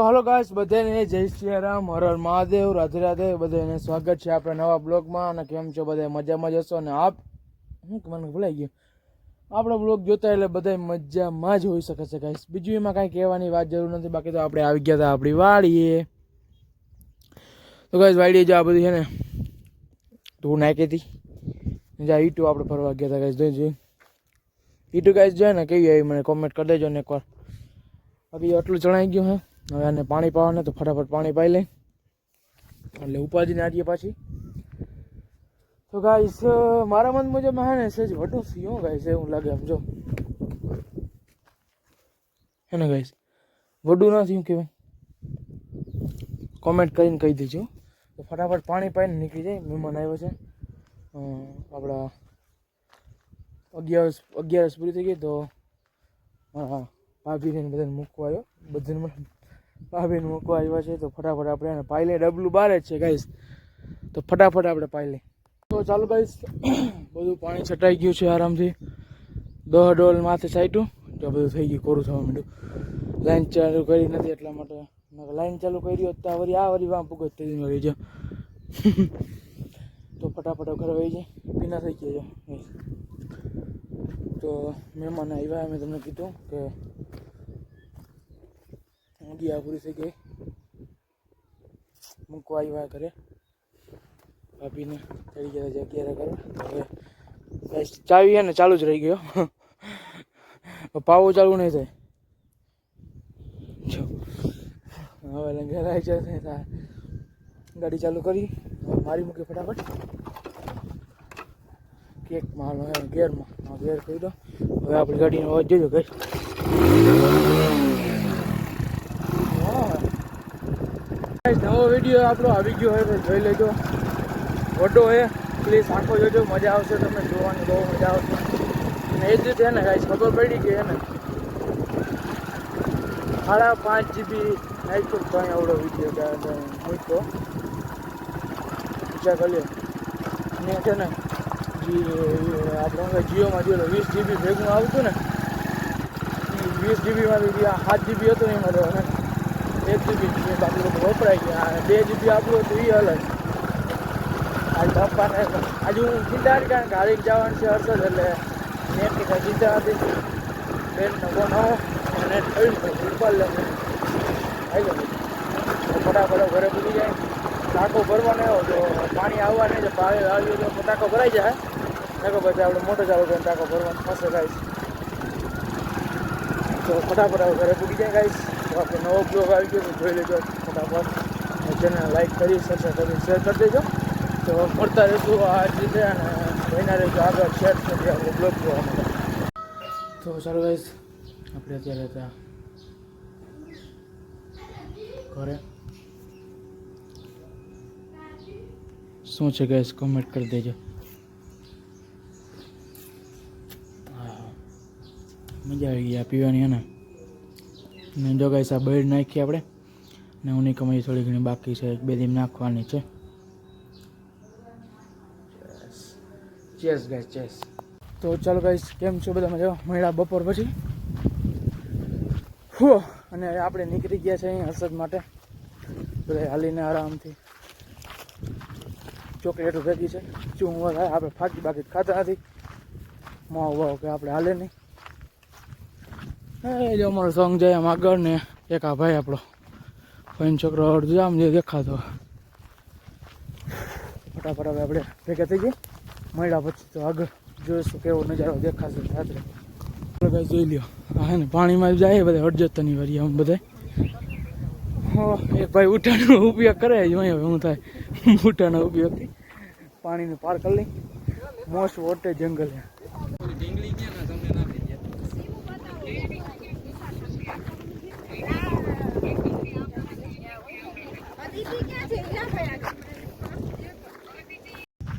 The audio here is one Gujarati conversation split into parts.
હલો ગાઈસ બધાને જય શ્રી રામ, હર મહાદેવ, રાધે રાધે, બધાને સ્વાગત છે આપણા નવા બ્લોગમાં અને કેમ છો બધા મજામાં જશો અને આપ હું મને ભૂલાઈ ગયું. આપણો બ્લોગ જોતા એટલે બધા મજામાં જ હોઈ શકે છે ગાઈસ બીજું એમાં કાંઈ કહેવાની વાત જરૂર નથી, બાકી તો આપણે આવી ગયા હતા આપણી વાડીએ. તો ગાઈસ વાડીએ જો આ બધી છે ને ધૂળ નાખી હતી. જ્યાં ઈટું આપણે ફરવા ગયા હતા ગાઈસ જોઈ જોઈ. ઈટુ ગાઈસ જોઈએ ને કેવી આવી, મને કોમેન્ટ કરી દેજો ને એકવાર. બાકી એટલું ચણાઈ ગયું હે. હવે આને પાણી પાવાને તો ફટાફટ પાણી પાઈ લઈ. એટલે ઉપાજીને આવીએ પાછી. તો ગાઈસ મારા મન મુજબ હે ને સહેજ વડું થયું ગાઈસ એવું લાગે આમ જો. હે ને ગાઈસ વડું ના થયું કહેવાય. કોમેન્ટ કરીને કહી દેજો. તો ફટાફટ પાણી પાઈને નીકળી જાય, મહેમાન આવ્યો છે. આપણા અગિયારસ અગિયારસ પૂરી થઈ ગઈ તો, હા ભાભીને બધાને મૂકવા આવ્યો. બધાને ભાભીને મૂકવા આવ્યા છે, તો ફટાફટ આપણે એને લઈએ. ડબલું બારે છે ગાઈસ તો ફટાફટ આપણે પાઈ લઈ તો ચાલો ગાઈસ બધું પાણી છટાઈ ગયું છે આરામથી. દહ ડોલ માથે સાઈટું તો બધું થઈ ગયું, કોરું થવા માંડ્યું. લાઈન ચાલુ કરી નથી, એટલા માટે લાઈન ચાલુ કરી હોત તો વળી આ વળી વાં ભૂગત થઈ મળી જો. તો ફટાફટ ઘરે વહી જાય પીના થઈ ગયા તો મહેમાન આવ્યા મેં તમને કીધું કે ઊંઘી પૂરી થઈ ગઈ. મૂકવા આવ્યા ઘરે. ભાભીને ચડી ગયા અગિયાર કરવા હવે ચાવી છે ને ચાલુ જ રહી ગયો. પાવો ચાલુ નહીં થાય. હવે લંગર આવી જશે ગાડી ચાલુ કરી. મારી મૂકી ફટાફટ. કેક માલ ગેરમાં. ગેર કરી દો. હવે આપણી ગાડીનો અવાજ જોજો ગઈ નવો વીડિયો આપણો આવી ગયો હોય જોઈ લેજો. વડો હે પ્લીઝ આખો જોજો, મજા આવશે તમને જોવાની બહુ મજા આવશે. અને એ જ છે ને કાંઈ ખબર પડી કે એને સાડા પાંચ જીબી નાખ્યો કાંઈ આવડો વીડિયો મૂક્યો. વિચાર કરીએ મેં છે ને આપણે જીઓમાં જોયેલો વીસ જીબી ભેગું આવતું ને વીસ જીબીમાંથી સાત જીબી હતું ને એમાં એક જીબી બાકી બધું વપરાય ગયા બે જીબી આપણું હતું એ અલગ આજે પપ્પાને આજે હું ચિંતા હતી કારણ કે હારીક જવાનું છે હર્ષદ, એટલે નેટની કાંઈ ચિંતા હતી બેનનો ફોન આવો. નેટ થયું ને ઉપર લે. આવી ગયો. ફટાફટ ઘરે પૂરી જાય. ટાંકો ભરવાનો આવ્યો તો પાણી આવવા નહીં તો પાણી આવ્યું તો ટાંકો ભરાઈ જાય. ટાંકો પછી આપણે મોટો ચાલુ કરીને ટાંકો ભરવાનું થશે ગાઈશ તો ફટાફટ ઘરે પૂરી જાય ગાઈશ તો આપણે નવો બ્લોગ આવી ગયો તો જોઈ લેજો. ફટાફટ. ચેનલ લાઈક કરી સબસ્ક્રાઈબ કરી શેર કરી દેજો. તો મળતા રહેશું આ જ રીતે અને બન્યા રહેજો આગળ શેર કરી આપણે બ્લોગ જોવા માટે. તો ચાલો ગાઈશ આપણે અત્યારે હતા ઘરે. શું છે ગાઈસ કોમેન્ટ કરી દેજો. હા. મજા આવી ગઈ આ પીવાની, હે ને? ને જો ગાઈસ આ બેડ નાખીએ આપણે. ને ઉની કમાઈ થોડી ઘણી બાકી છે. એક બે દિન નાખવાની છે. ચેસ ગાઈસ ચેસ તો ચાલો ગાઈસ કેમ છો બધા મજા મળ્યા બપોર પછી. હો અને આપણે નીકળી ગયા છે અહીં હર્ષદ માટે. બધા હાલીને આરામથી ચોકલેટો ભેગી છે. શું થાય આપણે ફાકી બાકી ખાતા નથી. માવ વાવ કે આપણે હાલે નહીં. એ જો અમારો સોંગ જાય આમ આગળ ને એક આ ભાઈ આપણો. ફઈન છોકરો અડધો આમ જે દેખાતો. ફટાફટ હવે આપણે ભેગા થઈ ગઈ મળ્યા પછી તો આગળ જોઈશું કેવો નજારો દેખાશે રાત્રે. ભાઈ જોઈ લ્યો. હા હે ને પાણીમાં જાય બધા અડજતની વારી આમ બધા હા, એક ભાઈ ઉઠાનો ઉપયોગ કરે જોઈએ શું થાય. ઉઠાનો ઉપયોગથી પાણીને પાર કરી લઈ. મોસ્ટ વોટે જંગલ છે.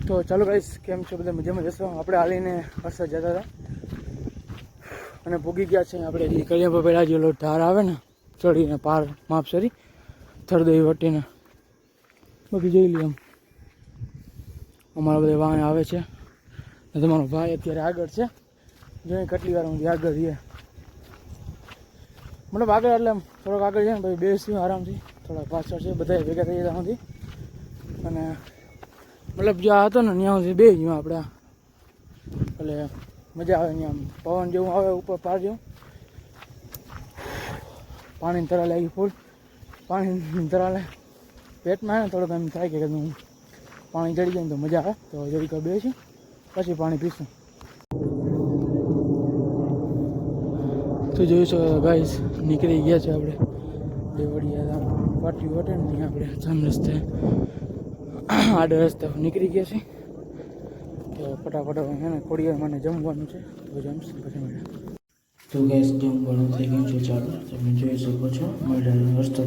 તો ચાલો ગાઈશ કેમ છો? બધા મજામાં જશો આપણે હાલીને વરસાદ જતા હતા. અને ભૂગી ગયા છે. આપણે જે કરિયા પેલા જે ઓલો ધાર આવે ને, ચડીને પાર માપસરી, થરદઈ વટીને. બધું જોઈ લઈએ એમ. અમારા બધા વાહન આવે છે. તમારો ભાઈ અત્યારે આગળ છે. જોઈએ કેટલી વાર હું આગળ રહીએ. મતલબ આગળ એટલે થોડોક આગળ છે ને ભાઈ બેસ્યું આરામથી. થોડા પાછળ છે બધા ભેગા થઈ જતા ત્યાંથી અને મતલબ જ્યાં હતો ને, ત્યાં સુધી બે ગયું આપણે. એટલે મજા આવે ત્યાં આમ. પવન જેવું આવે, ઉપર પાર જેવું. પાણીની તરા લાગી ફૂલ. પાણીની તરા લે પેટમાં ને થોડુંક એમ થાય કે કદું પાણી ચડી જાય ને તો મજા આવે. તો જરીક વાર બેસી. પછી પાણી પીશું. તો જોઈ શકો ગાઈસ નીકળી ગયા છે આપણે. દેવડિયા પાટી વટે ને ત્યાં આપણે જમ રસ્તે. આડે રસ્તે નીકળી ગયા છે. તો ફટાફટ એને ખોડિયાર મને જમવાનું છે. તો જમશે પછી મળે તો ગેસ જમવાનું થઈ ગયું છે ચાલો. તમે જોઈ શકો છો મેળાનો રસ્તો.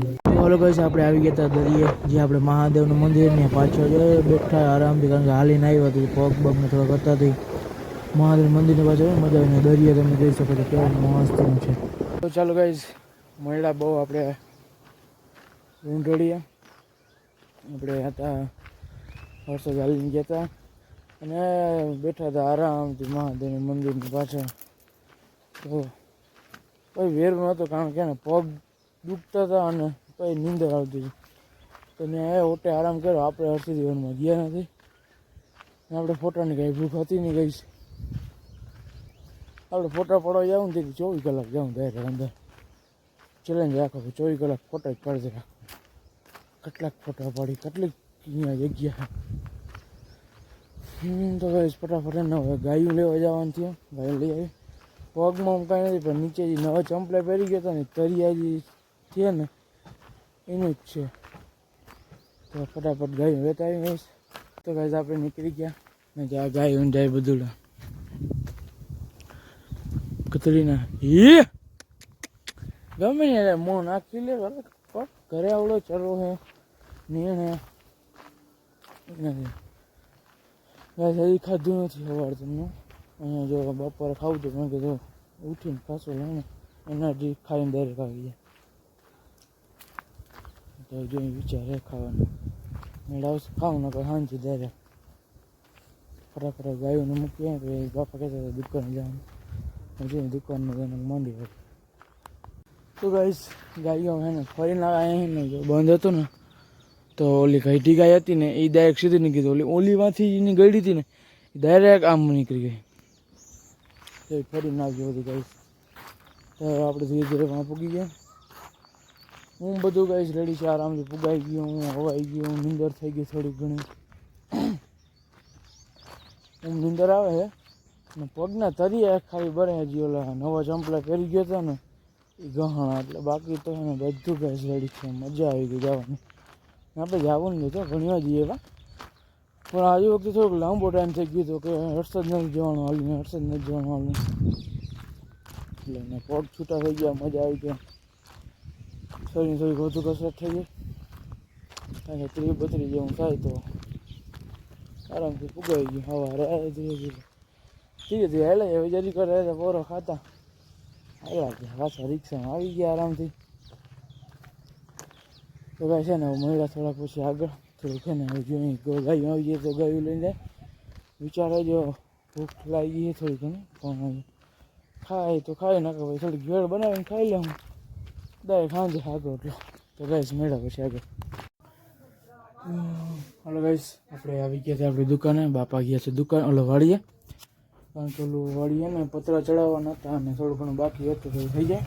ઓલો ગેસ આપણે આવી ગયા હતા દરિયે જે આપણે મહાદેવનું મંદિર ને પાછળ બેઠા આરામથી કારણ કે હાલીને આવ્યા હતી પગ બગને થોડા કરતા હતી મહાદેવ મંદિરની પાછળ મજા આવીને દરિયા તમે જોઈ શકો છો કેવું મસ્ત છે. તો ચાલો ગાઈઝ મળ્યા બહુ આપણે ઊંઢળીએ. આપણે હતા વરસાદ ચાલીને ગયા હતા અને બેઠા હતા આરામથી મહાદેવની મંદિરની પાછળ. તો કોઈ વેર નહોતો કારણ કે પગ દુખતા હતા અને પછી નીંદર આવતી હતી. તો મેં ઓટે આરામ કર્યો. આપણે હરસી વનમાં ગયા નથી. અને આપણે ફોટાની કાંઈ ભૂખ હતી નહીં ગઈ આપણે ફોટા પડવા જાવ ને ચોવીસ કલાક જાઉં ત્યારે અંદર. ચેલેન્જ રાખો ચોવીસ કલાક ફોટા જ રાખો કેટલાક ફોટા પાડી, કેટલીક અહીંયા જગ્યા. તો ભાઈ ફટાફટ એને ગાયું લેવા જવાનું થયું. ગાયું લઈ આવી. પગમાં કાંઈ નથી, પણ નીચે જે નવા ચંપલા પહેરી ગયા હતા ને તરિયા જે છે ને, એનું જ છે. તો ફટાફટ ગાયું લેતા આવી ગઈશ તો ગાય આપણે નીકળી ગયા. ને જ્યાં ગાયું જાય બધું કતરીના એ ગમે ને એટલે નાખી લે ઘરે આવડો ચરો હે નિર્ણય નથી. ગાય હજી ખાધું નથી સવાર તમને અહીંયા જો બપોરે ખાવું તો મેં કીધું ઉઠીને પાછું લઈને એનર્જી ખાઈને ડાયરેક્ટ આવી જાય. તો જો વિચારે ખાવાનું. મેળ આવશે, ખાવું નકર સાંજે ડાયરેક્ટ ફટાફટ ગાયોને મૂકીએ પછી બાપા કહેતા હતા, દુકાને જવાનું હજી દુકાનમાં જઈને માંડી હોય તો ગાઈશ ગાયો હે ને ફરીને અહીંયા જો બંધ હતું ને તો ઓલી ઘઈટી ગાય હતી ને એ ડાયરેક્ટ સીધી નીકળી ગઈ. ઓલી ઓલીમાંથી એની ગળી હતી ને ડાયરેક્ટ આમ નીકળી ગઈ. ફરી નાખ્યો બધી ગાઈસ તો આપણે ધીરે ધીરે વાં પૂગી ગયા. હું બધું ગાઈશ રેડી છે આરામથી પુગાઈ ગયો, હું હવાઈ ગયો, હું નીંદર થઈ ગઈ થોડી ઘણી. હું નીંદર આવે છે ને પગના તરિયા ખાલી બને હજી ઓલા નવા ચંપલા પહેરી ગયો હતો ને એ ગહણા એટલે બાકી તો એને બધું ગાઈશ રેડી છે, મજા આવી ગઈ જવાની આપણે જવું નહીં તો ઘણી જઈએ એવા પણ આજે વખતે થોડોક લાંબો ટાઈમ થઈ ગયો હતો કે હર્ષદ નથી જવાનું હાલીને હર્ષદ નથી જવાનું હાલીને એટલે એને પગ છૂટા થઈ ગયા મજા આવી ગયા શરીર થોડીક વધુ કસરત થઈ ગઈ અને ત્રીસ બત્રીસ જેવું થાય તો આરામથી પુગાઈ ગયું સવારે આવે ધીરે ધીરે ધીરે ધીરે હેલે જરી કરે પોરો ખાતા આવ્યા ગયા પાછા રિક્ષામાં આવી ગયા આરામથી તો કાંઈ છે ને હવે મળ્યા થોડાક પછી આગળ. થોડુંક છે ને હવે જોઈએ ગાયું આવી જાય તો ગાયું લઈને જાય. વિચાર આવજો, ભૂખ લાગી ગઈ છે થોડી ઘણી, પણ ખાય તો ખાઈ નાખે ભાઈ થોડીક ભેળ બનાવીને ખાઈ લઉં. ડાયરેક્ટ સાંજે આગળ એટલો. તો ગાઈસ, મળ્યા પછી આગળ. હાલો ગાઈસ, આપણે આવી ગયા છે આપણી દુકાને. બાપા ગયા છે દુકાન, ઓલો વાડીએ. કારણ કે ઓલું વાડીએ ને પતરા ચડાવવાના હતા અને થોડું ઘણું બાકી હતું તો એ થઈ જાય.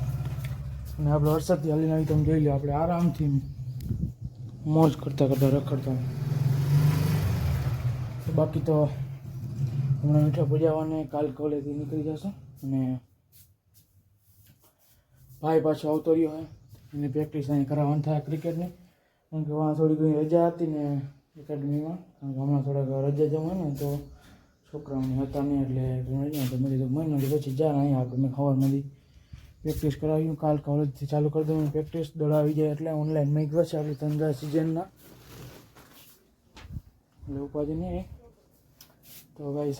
અને આપણે વરસાદથી હાલીને આવી તમે જોઈ લો આપણે આરામથી મોજ કરતાં કરતાં રખડતા. બાકી તો હમણાં મીઠા પૂજાવાને કાલ કોલેજથી નીકળી જશે અને ભાઈ પાછો આવતો રહ્યો હોય એની પ્રેક્ટિસ અહીં કરાવવાનું થાય ક્રિકેટની કારણ કે વાં થોડી ઘણી રજા હતી ને એકેડમીમાં કારણ કે હમણાં થોડાક રજા જવા ને તો છોકરાઓને હતા નહીં એટલે મળી કીધું મહિનો પછી જા અહીં આપણે મેં ખબરમાંથી પ્રેક્ટિસ કરાવ્યું, કાલ કોલેજથી ચાલુ કરી દઉં પ્રેક્ટિસ દોડ આવી જાય એટલે ઓનલાઈન મેં ગયો છે આપણી ધંધા સિઝનના એટલે ઉપાધિ નહીં તો ગાઈસ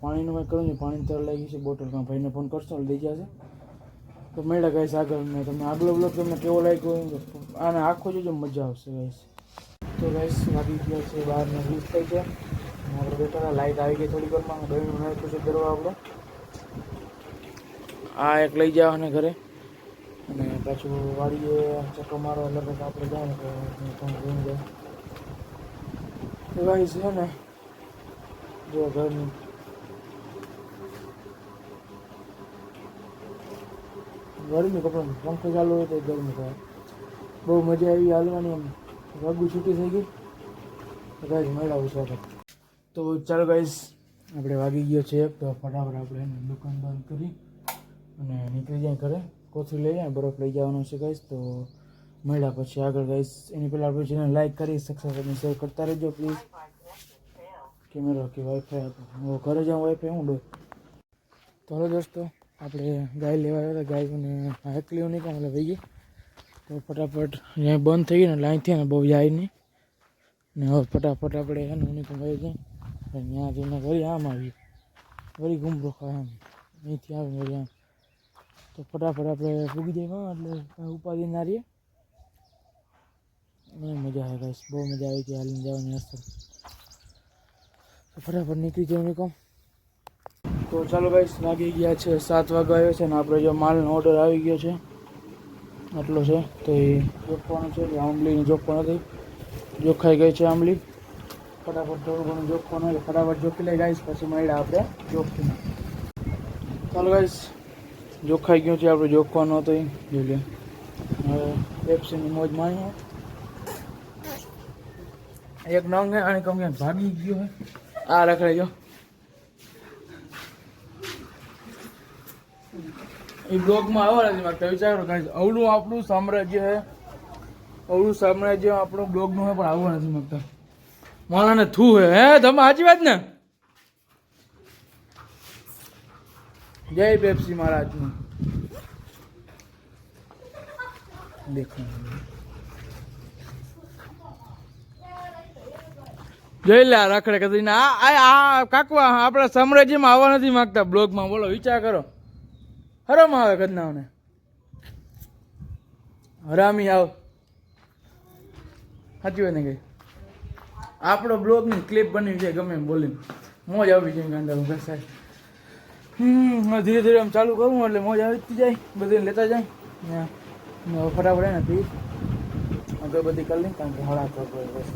પાણીનું કંઈ કરું નહીં પાણી તર લાગી છે, બોટલ કાં ભાઈને ફોન કરશો એટલે દઈ જશે. તો મળ્યા ગાઈસ આગળ મેં તમને આગલો બ્લોગ તમને કેવો લાગ્યો હોય તો આને આખો જોજો, મજા આવશે ગાઈસ તો ગાઈસ વાગી ગયા છે બહારને વીસ થઈ છે અને આપણે બેઠા હતા લાઇટ આવી ગઈ થોડી વારમાં ગયું નાખ્યું છે દરવા આપણે. આ એક લઈ જાવ અને ઘરે. અને પાછું વાડીએ ચક્કો મારો એટલે પછી આપણે ને તો તમે જોઈને જાય એવાય છે ને, જો ઘરની ગરમી કપડાં પંખો ચાલુ હોય તો ગરમી થાય. બહુ મજા આવી હાલવાની એમ. વાગું છૂટી થઈ ગઈ. ગાઈઝ મળ્યા છે તો ચાલો ગાઈઝ આપણે વાગી ગયો છે તો ફટાફટ આપણે દુકાન બંધ કરી. અને નીકળી જાય ઘરે, કોથળી લઈ જાય, બરફ લઈ જવાનો છે ગાઈસ. તો મળ્યા પછી આગળ ગાઈસ. એની પહેલાં આપણે ચેનલ લાઈક કરી સબસ્ક્રાઈબ અને શેર કરતા રહેજો પ્લીઝ કેમેરો કે વાઈફાઈ આપો હું ઘરે જાઉં વાઈફાઈ હું ડો તો હલો દોસ્તો આપણે ગાય લેવા આવ્યા હતા. ગાયોને એકલી નહીં કામ એટલે ભાઈ તો ફટાફટ અહીંયા બંધ થઈ ગઈ ને લાઈનથી ને બહુ જાય નહીં. ને હવે ફટાફટ આપણે એને હું તો ગઈ. જઈ ત્યાં જઈને વળી આમ આવી વળી ઘૂમરો ખાય આમ અહીંથી આવે વળી આમ. તો ફટાફટ આપણે પૂગી જાય એટલે કાંઈ ના રહીએ ને મજા આવે ગાઈશ બહુ મજા આવી હતી હાલીને જવાની અસર તો ફટાફટ નીકળી જવું નીકળ તો ચાલો ભાઈ લાગી ગયા છે સાત વાગ્યા આવ્યો છે ને આપણે જો માલનો ઓર્ડર આવી ગયો છે. આટલો છે, તો એ જોખવાનો છે આંબલીને જોખવા નથી જોખાઈ ગઈ છે આંબલી. ફટાફટ થોડું ઘણું જોખવાનું ફટાફટ જોખી લઈ ગાઈશ પછી મળ્યા આપણે જોખીને ચાલો ગાઈશ જોખાઈ ગયો છે, આપણે જોખવાનો હતો એ. જોઈ પેપ્સીની મોજ માણીએ. એક નંગ હે અને કમ ભાગી ગયો હે. આ રખડે જો. એ બ્લોગમાં આવવા નથી માગતા વિચાર કરો guys. અવળું આપણું સામ્રાજ્ય હે. અવળું સામ્રાજ્ય આપણું બ્લોગનું હે, પણ આવવા નથી માગતા માણાને થૂ હે હે, તમે સાચી વાત ને? જય પેપ્સી મહારાજનું. દેખો જોઈ લે રખડે કદી આ આ આ આપણે સામ્રાજ્યમાં આવવા નથી માંગતા. બ્લોગમાં બોલો, વિચાર કરો. હરામાં આવે કદનાઓને હરામી આવ. સાચી વાત ને કઈ? આપણો બ્લોગની ક્લિપ બની છે, ગમે એમ બોલીને. મોજ આવી જાય ગાંડા સાહેબ. હમ ધીરે ધીરે આમ ચાલુ કરું, એટલે મોજ આવી જાય બધી લેતા જાય. ને ને ફટાફટ એને પી અગરબત્તી કરી લઈ કારણ કે હળા બસ.